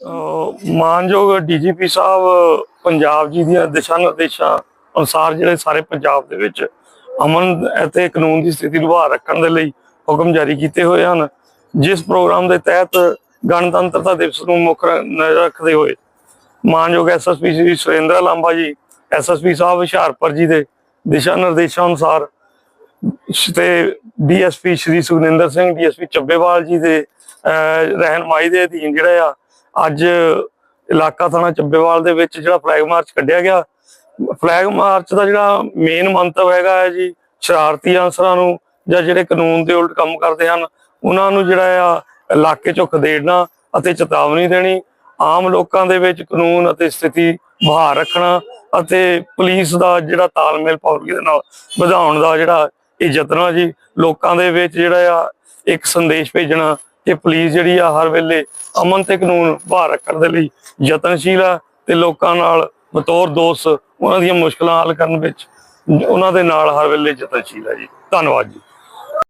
ਮਾਨਯੋਗ ਡੀਜੀਪੀ ਸਾਹਿਬ ਪੰਜਾਬ ਜੀ ਦੀਆਂ ਦਿਸ਼ਾ ਨਿਰਦੇਸ਼ਾਂ ਅਨੁਸਾਰ ਜਿਹੜੇ ਸਾਰੇ ਪੰਜਾਬ ਦੇ ਵਿੱਚ ਅਮਨ ਅਤੇ ਕਾਨੂੰਨ ਦੀ ਸਥਿਤੀ ਨੂੰ ਬਹਾਲ ਰੱਖਣ ਦੇ ਲਈ ਹੁਕਮ ਜਾਰੀ ਕੀਤੇ ਹੋਏ ਹਨ। ਜਿਸ ਪ੍ਰੋਗਰਾਮ ਦੇ ਤਹਿਤ ਗਣਤੰਤਰਤਾ ਦਿਵਸ ਨੂੰ ਮੁੱਖ ਨਜ਼ਰ ਰੱਖਦੇ ਹੋਏ ਮਾਨਯੋਗ ਐਸਐਸਪੀ ਸ੍ਰੀ ਸੁਰਿੰਦਰ ਲਾਂਬਾ ਜੀ ਐਸਐਸਪੀ ਸਾਹਿਬ ਹੁਸ਼ਿਆਰਪੁਰ ਜੀ ਦੇ ਦਿਸ਼ਾ ਨਿਰਦੇਸ਼ਾਂ ਅਨੁਸਾਰ ਤੇ ਡੀਐਸਪੀ ਸ਼੍ਰੀ ਸੁਖਨਿੰਦਰ ਸਿੰਘ ਡੀਐਸਪੀ ਚੱਬੇਵਾਲ ਜੀ ਦੇ ਅਹ, ਰਹਿਨਮਾਈ ਦੇ ਅਧੀਨ ਜਿਹੜਾ ਆ ਅੱਜ ਇਲਾਕਾ ਥਾਣਾ ਚੱਬੇਵਾਲ ਦੇ ਵਿੱਚ ਜਿਹੜਾ ਫਲੈਗ ਮਾਰਚ ਕੱਢਿਆ ਗਿਆ। ਫਲੈਗ ਮਾਰਚ ਦਾ ਜਿਹੜਾ ਮੇਨ ਮੰਤਵ ਹੈਗਾ ਹੈ ਜੀ, ਸ਼ਰਾਰਤੀ ਅਨਸਰਾਂ ਨੂੰ ਜਾਂ ਜਿਹੜੇ ਕਾਨੂੰਨ ਦੇ ਉਲਟ ਕੰਮ ਕਰਦੇ ਹਨ, ਉਹਨਾਂ ਨੂੰ ਜਿਹੜਾ ਆ ਇਲਾਕੇ ਚੋਂ ਖਦੇੜਨਾ ਅਤੇ ਚੇਤਾਵਨੀ ਦੇਣੀ, ਆਮ ਲੋਕਾਂ ਦੇ ਵਿੱਚ ਕਾਨੂੰਨ ਅਤੇ ਸਥਿਤੀ ਬਹਾਲ ਰੱਖਣਾ ਅਤੇ ਪੁਲਿਸ ਦਾ ਜਿਹੜਾ ਤਾਲਮੇਲ ਪਬਲਿਕ ਦੇ ਨਾਲ ਵਧਾਉਣ ਦਾ ਜਿਹੜਾ ਇਹ ਯਤਨ ਜੀ, ਲੋਕਾਂ ਦੇ ਵਿੱਚ ਜਿਹੜਾ ਆ ਇੱਕ ਸੰਦੇਸ਼ ਭੇਜਣਾ ਕਿ ਪੁਲਿਸ ਜਿਹੜੀ ਆ ਹਰ ਵੇਲੇ ਅਮਨ ਤੇ ਕਾਨੂੰਨ ਬਹਾਲ ਰੱਖਣ ਦੇ ਲਈ ਯਤਨਸ਼ੀਲ ਆ ਤੇ ਲੋਕਾਂ ਨਾਲ ਬਤੌਰ ਦੋਸਤ ਉਹਨਾਂ ਦੀਆਂ ਮੁਸ਼ਕਲਾਂ ਹੱਲ ਕਰਨ ਵਿੱਚ ਉਹਨਾਂ ਦੇ ਨਾਲ ਹਰ ਵੇਲੇ ਯਤਨਸ਼ੀਲ ਹੈ ਜੀ। ਧੰਨਵਾਦ ਜੀ।